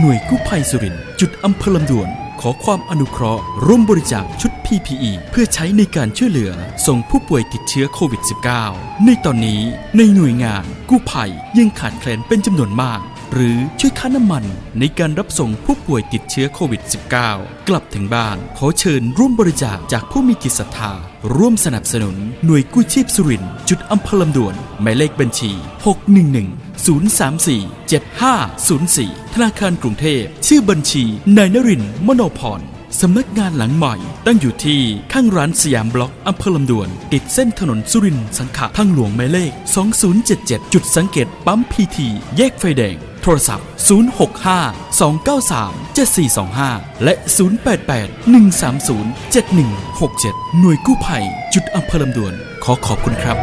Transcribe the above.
หน่วยกู้ภัยสุรินทร์จุดอำเภอลำดวน ขอความอนุเคราะห์ร่วมบริจาคชุด PPE เพื่อใช้ในการช่วยเหลือ ส่งผู้ป่วยติดเชื้อโควิด -19 ในตอนนี้ในหน่วยงานกู้ภัยยังขาดแคลนเป็นจำนวนมาก หรือช่วยค่าน้ำมันในการรับส่งผู้ป่วยติดเชื้อโควิด -19 กลับถึงบ้าน ขอเชิญร่วมบริจาคจากผู้มีจิตศรัทธา ร่วมสนับสนุน หน่วยกู้ชีพสุรินจุดอำเภอลำดวน หมายเลขบัญชี 611 034 7504 ธนาคารกรุงเทพ ชื่อบัญชี นายนรินทร์มโนพรสำนักงานหลังใหม่ ตั้งอยู่ที่ข้างร้านสยามบล็อกอำเภอลำดวน ติดเส้นถนนสุรินทร์สังขะทางหลวงหมายเลข 2077 จุดสังเกตปั๊มพีที แยกไฟแดง โทรศัพท์ 065 293 7425 และ 088 130 7167 หน่วยกู้ภัย จุดอำเภอลำดวน ขอขอบคุณครับ